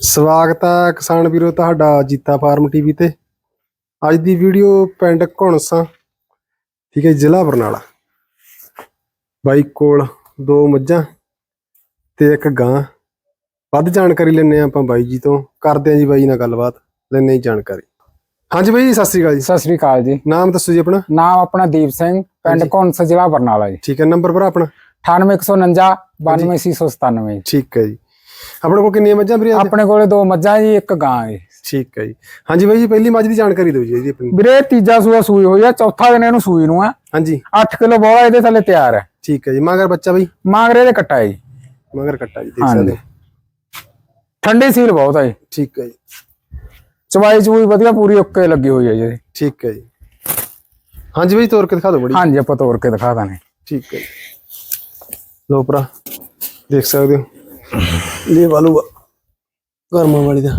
ਸਵਾਗਤ ਹੈ ਕਿਸਾਨ ਵੀਰੋ ਤੁਹਾਡਾ ਜੀਤਾ ਫਾਰਮ ਟੀਵੀ ਤੇ। ਅੱਜ ਦੀ ਵੀਡੀਓ ਪਿੰਡ ਘੁਣਸਾ ਠੀਕ ਹੈ ਜ਼ਿਲ੍ਹਾ ਬਰਨਾਲਾ। ਬਾਈ ਕੋਲ ਦੋ ਮੱਝਾਂ ਤੇ ਇੱਕ ਗਾਂ। ਵੱਧ ਜਾਣਕਾਰੀ ਲੈਣੇ ਆਪਾਂ ਬਾਈ ਜੀ ਤੋਂ। ਕਰਦੇ ਆਂ ਜੀ ਬਾਈ ਨਾਲ ਗੱਲਬਾਤ ਲੈਣੇ ਜਾਣਕਾਰੀ। ਹਾਂਜੀ ਬਾਈ ਸਤਿ ਸ੍ਰੀ ਅਕਾਲ ਜੀ। ਸਤਿ ਸ੍ਰੀ ਅਕਾਲ ਜੀ। ਨਾਮ ਦੱਸੋ ਜੀ ਆਪਣਾ। ਨਾਮ ਆਪਣਾ ਦੀਪ ਸਿੰਘ ਪਿੰਡ। ਕੌਂਸ ਜ਼ਿਲ੍ਹਾ ਬਰਨਾਲਾ ਜੀ। ਠੀਕ ਹੈ ਨੰਬਰ ਭਰਾ ਆਪਣਾ। 98149 92697 ਜੀ। ਠੀਕ ਹੈ ਜੀ। ਆਪਣੇ ਕੋਲ ਕਿੰਨੀਆਂ ਮੱਝਾਂ ਵੀਰੇ? ਆਪਣੇ ਕੋਲੇ ਦੋ ਮੱਝਾਂ ਜੀ ਇੱਕ ਗਾਂ ਹੈ ਠੀਕ ਹੈ ਜੀ। ਹਾਂਜੀ ਬਾਈ ਜੀ ਪਹਿਲੀ ਮੱਝ ਦੀ ਜਾਣਕਾਰੀ ਦਿਓ ਜੀ ਇਹਦੀ ਆਪਣੀ। ਵੀਰੇ ਤੀਜਾ ਸੂਆ ਸੂਈ ਹੋਈ ਆ ਚੌਥਾ ਦਿਨ ਇਹਨੂੰ ਸੂਈ ਨੂੰ ਆ। ਹਾਂਜੀ। 8 ਕਿਲੋ ਬੋਲਾ ਇਹਦੇ ਥੱਲੇ ਤਿਆਰ ਹੈ। ਠੀਕ ਹੈ ਜੀ। ਮਗਰ ਬੱਚਾ ਬਾਈ? ਮਾਂਗਰੇ ਦੇ ਕੱਟਾ ਜੀ। ਮਗਰ ਕੱਟਾ ਜੀ ਦੇਖ। ਸਕਦੇ। ਠੰਡੀ ਸੀਲ ਬਹੁਤ ਹੈ ਜੀ। ਠੀਕ ਹੈ ਜੀ। ਚਵਾਈ ਚੂਈ ਵਧੀਆ ਪੂਰੀ ਓਕੇ ਲੱਗੀ ਹੋਈ ਹੈ ਜੀ। ਠੀਕ ਹੈ ਜੀ। ਹਾਂਜੀ ਬਾਈ ਤੋਰ ਕੇ ਦਿਖਾ ਦਿਓ ਬੜੀ। ਹਾਂਜੀ ਆਪਾਂ ਤੋੜ ਕੇ ਦਿਖਾ ਦਾਂਗੇ। ਠੀਕ ਹੈ ਜੀ। ਲੋ ਭਰਾ ਦੇਖ ਸਕਦੇ ਹੋ। ਇਹ ਵਾਲੂ ਗਰਮਾਂ ਵਾਲੀ ਦਾ।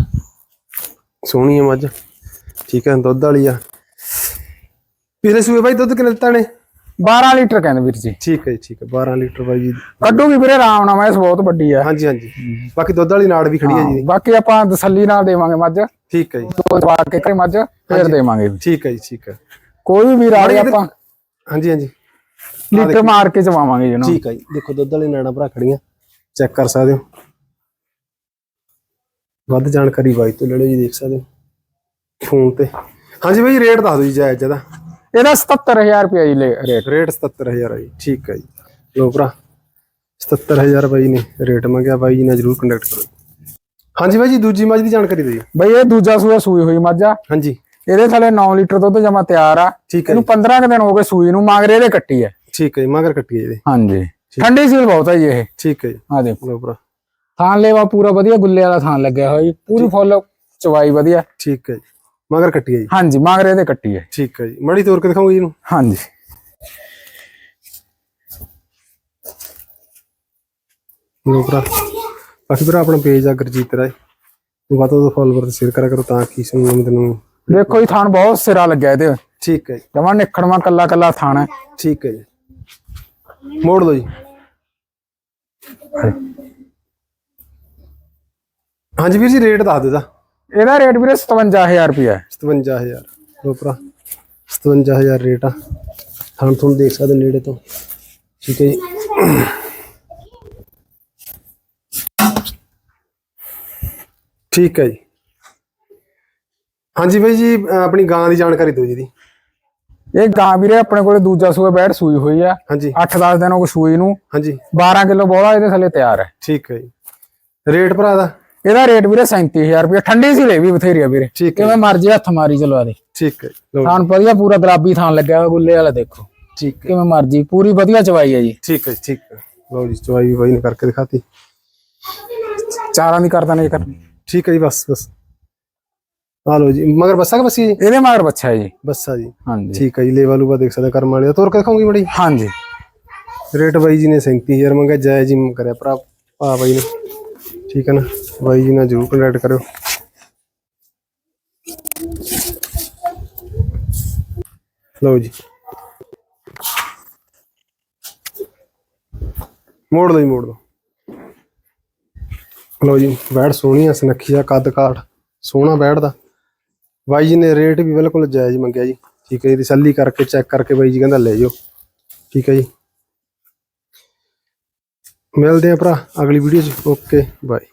ਸੋਹਣੀ ਹੈ ਮੱਝ। ਠੀਕ ਹੈ ਦੁੱਧ ਵਾਲੀ ਆ। ਪਿਛਲੇ ਸੂਏ ਬਾਈ ਦੁੱਧ ਕਿੰਨੇ ਦਿੱਤਾ ਨੇ? 12 ਲੀਟਰ ਕਹਿੰਦੇ ਵੀਰ ਜੀ। ਠੀਕ ਹੈ ਜੀ ਠੀਕ ਹੈ 12 ਲੀਟਰ ਬਾਈ ਜੀ। ਕੱਢੂਗੀ ਵੀਰੇ ਆਰਾਮ ਨਾਲ ਮੈਸ ਬਹੁਤ ਵੱਡੀ ਆ। ਹਾਂਜੀ ਹਾਂਜੀ। ਬਾਕੀ ਦੁੱਧ ਵਾਲੀ ਨਾੜ ਵੀ ਖੜੀ ਹੈ ਜੀ। ਬਾਕੀ ਆਪਾਂ ਤਸੱਲੀ ਨਾਲ ਦੇਵਾਂਗੇ ਮੱਝ। ਠੀਕ ਹੈ ਜੀ। ਦੋ ਦਵਾ ਕੇ ਕਰੀ ਮੱਝ ਫੇਰ ਦੇਵਾਂਗੇ। ਵੀ। ਠੀਕ ਹੈ ਜੀ ਠੀਕ ਹੈ ਕੋਈ ਵੀ ਵੀਰ ਆ ਗਿਆ ਆਪਾਂ। ਹਾਂਜੀ ਹਾਂਜੀ। ਲੀਟਰ ਮਾਰ ਕੇ ਚਵਾਵਾਂਗੇ ਜੀ ਉਹਨੂੰ। ਠੀਕ ਹੈ ਜੀ। ਦੇਖੋ ਦੁੱਧ ਵਾਲੇ ਨਾੜਾਂ ਭਰਾ ਖੜੀਆਂ। ਚੈੱਕ ਕਰ ਸਕਦੇ ਹੋ। ਵੱਧ ਜਾਣਕਾਰੀ ਬਾਈ ਤੋਂ ਲੈ ਲਓ ਜੀ ਦੇਖ ਸਕਦੇ ਹੋ। ਫੋਨ ਤੇ। ਹਾਂਜੀ ਬਾਈ ਰੇਟ ਦੱਸ ਦਿਓ ਜੀ ਜਾਇਜ਼ ਇਹਦਾ। ਇਹਦਾ 77000 ਰੁਪਏ ਜੀ ਰੇਟ। ਰੇਟ 77000 ਹੈ ਜੀ ਠੀਕ ਹੈ ਜੀ। ਲੋ ਭਰਾ 77000 ਬਾਈ ਨੇ ਰੇਟ ਮੰਗਿਆ। ਬਾਈ ਜੀ ਨਾਲ ਜਰੂਰ ਕੰਟੈਕਟ ਕਰੋ। ਹਾਂਜੀ ਬਾਈ ਜੀ ਦੂਜੀ ਮੱਝ ਦੀ ਜਾਣਕਾਰੀ ਦਿਓ ਬਈ ਇਹ ਦੂਜਾ ਸੂਆ ਸੂਈ ਹੋਈ ਮੱਝ ਆ। ਹਾਂਜੀ। ਇਹਦੇ ਥੱਲੇ 9 ਲੀਟਰ ਦੁੱਧ ਜਮਾ ਤਿਆਰ ਆ। ਠੀਕ ਹੈ ਇਹਨੂੰ 15 ਕੁ ਦਿਨ ਹੋ ਗਏ ਸੂਈ ਨੂੰ ਮਾਂਗਰੇ ਦੇ ਕੱਟੀ ਹੈ ਠੀਕ ਹੈ ਜੀ ਮਗਰ ਕੱਟੀ ਹੈ ਇਹਦੇ। ਹਾਂਜੀ। ਠੰਡੀ ਸੀਲ ਬਹੁਤ ਹੈ ਜੀ ਇਹ। ਠੀਕ ਹੈ ਜੀ। ਆ ਦੇਖੋ। ਲੋ ਭਰਾ। ਥਾਂ ਲੈਵਾ ਪੂਰਾ ਵਧੀਆ ਗੁੱਲੇ ਵਾਲਾ ਥਾਂ ਲੱਗਿਆ ਹੋਇਆ ਜੀ। ਪੂਰੀ ਫੁੱਲ ਚਵਾਈ ਵਧੀਆ। ਠੀਕ ਹੈ ਜੀ। ਮਗਰ ਕੱਟੀ ਹੈ ਜੀ। ਹਾਂਜੀ ਮਾਂਗਰੇ ਦੇ ਕੱਟੀ ਹੈ। ਠੀਕ ਹੈ ਜੀ। ਮੜੀ ਤੋਰ ਕੇ ਦਿਖਾਉਂਗੇ ਜੀ ਇਹਨੂੰ। ਹਾਂਜੀ। ਲੋ ਭਰਾ। ਬਾਕੀ ਭਰਾ ਆਪਣਾ ਪੇਜ ਆ ਗੁਰਜੀਤ ਰਾਏ ਵੱਧ ਤੋਂ ਵੱਧ ਫੋਲੋਵਰ ਤੇ ਸ਼ੇਅਰ ਕਰਿਆ ਕਰੋ ਤਾਂ ਕਿ ਮੈਂ ਤੈਨੂੰ ਦੇਖੋ ਜੀ ਥਾਂ ਬਹੁਤ ਸਿਰਾ ਲੱਗਿਆ ਇਹਦੇ। ਠੀਕ ਹੈ ਜੀ। ਜਮਾ ਨਿਖੜਵਾ ਕੱਲਾ ਕੱਲਾ ਥਾਂ ਹੈ। ਠੀਕ ਹੈ ਜੀ। ਮੋੜ ਲਓ ਜੀ। ਹਾਂਜੀ ਵੀਰ ਜੀ ਰੇਟ ਦੱਸ ਦਿਓ ਦਾ ਇਹਦਾ ਰੇਟ ਵੀਰੇ 57000 ਰੁਪਏ ਹੈ। 57000 ਲੋ ਭਰਾ 57000 ਰੇਟ ਆ। ਥਾਂ ਤੁਹਾਨੂੰ ਦੇਖ ਸਕਦੇ ਨੇੜੇ ਤੋਂ। ਠੀਕ ਹੈ ਜੀ। ਠੀਕ ਹੈ ਜੀ। ਹਾਂਜੀ ਬਾਈ ਜੀ ਆਪਣੀ ਗਾਂ ਦੀ ਜਾਣਕਾਰੀ ਦਿਓ ਜੀ ਦੀ ਇਹ ਗਾਂ ਵੀਰੇ ਆਪਣੇ ਕੋਲੇ ਦੂਜਾ ਸੂਆ ਬੈਠ ਸੂਈ ਹੋਈ ਆ। ਹਾਂਜੀ। 8-10 ਦਿਨ ਹੋ ਗਏ ਸੂਈ ਨੂੰ। ਹਾਂਜੀ। 12 ਕਿਲੋ ਬੋਲਾ ਇਹਦੇ ਥੱਲੇ ਤਿਆਰ ਹੈ। ਠੀਕ ਹੈ ਜੀ। ਰੇਟ ਭਰਾ ਦਾ? ਇਹਦਾ ਰੇਟ ਵੀਰੇ 37000 ਰੁਪਏ। ਠੰਡੀ ਸੀ ਲੈ ਵੀ ਬਥੇਰੀ ਆ ਵੀਰੇ। ਠੀਕ ਹੈ ਕਿਵੇਂ ਮਰਜ਼ੀ ਹੱਥ ਮਾਰੀ ਚਲਵਾ ਦੇ ਠੀਕ ਹੈ ਥਾਨ ਵਧੀਆ ਪੂਰਾ ਗੁਲਾਬੀ ਥਾਨ ਲੱਗਿਆ ਹੋਇਆ ਗੁੱਲੇ ਵਾਲਾ ਦੇਖੋ। ਠੀਕ ਹੈ। ਕਿਵੇਂ ਮਰਜ਼ੀ ਪੂਰੀ ਵਧੀਆ ਚਵਾਈ ਹੈ ਜੀ। ਠੀਕ ਹੈ ਜੀ, ਠੀਕ ਹੈ। ਲਓ ਜੀ ਚਵਾਈ ਵੀ ਬਾਈ ਨੇ ਕਰਕੇ ਦਿਖਾਤੀ। ਚਾਰਾਂ ਦੀ ਕਰਦਾ ਨਹੀਂ ਕਰਨੀ ਠੀਕ ਹੈ ਜੀ ਬਸ ਬਸ। ਆ ਜੀ ਮਗਰ ਬੱਸਾ ਕਿ ਬੱਸੀ ਜੀ? ਇਹਦੇ ਮਗਰ ਬੱਚਾ ਹੈ ਜੀ। ਬੱਸਾ ਜੀ। ਹਾਂਜੀ। ਠੀਕ ਹੈ ਜੀ ਲੇਵਾ ਲੂਵਾ ਦੇਖ ਸਕਦੇ ਕਰਮ ਵਾਲੇ ਦਾ ਤੋਰ ਕੇ ਦਿਖਾਉਂਗੀ ਮੜੀ। ਹਾਂਜੀ। ਰੇਟ ਬਾਈ ਜੀ ਨੇ 37000 ਮੰਗਿਆ ਜਾਇਜ਼ ਜੀ ਕਰਿਆ ਭਰਾ ਭਾ ਬਾਈ ਨੇ। ਠੀਕ ਹੈ ਨਾ? ਬਾਈ ਜੀ ਨਾਲ ਜਰੂਰ ਕੰਟੈਕਟ ਕਰਿਓ। ਲਓ ਜੀ। ਮੋੜ ਜੀ ਮੋੜ ਲਓ। ਲਓ ਜੀ ਬੈੜ ਸੋਹਣੀ ਆ ਸੁਨੱਖੀ ਆ ਕੱਦ ਕਾਠ। ਸੋਹਣਾ ਬੈੜ ਦਾ ਬਾਈ ਜੀ ਨੇ ਰੇਟ ਵੀ ਬਿਲਕੁਲ ਜਾਇਜ਼ ਮੰਗਿਆ ਜੀ। ਠੀਕ ਹੈ ਜੀ, ਤਸੱਲੀ ਕਰਕੇ ਚੈੱਕ ਕਰਕੇ ਬਾਈ ਜੀ ਕਹਿੰਦਾ ਲੈ ਜਾਓ ਠੀਕ ਹੈ ਜੀ। ਮਿਲਦੇ ਆ ਭਰਾ ਅਗਲੀ ਵੀਡੀਓ 'ਚ। Okay bye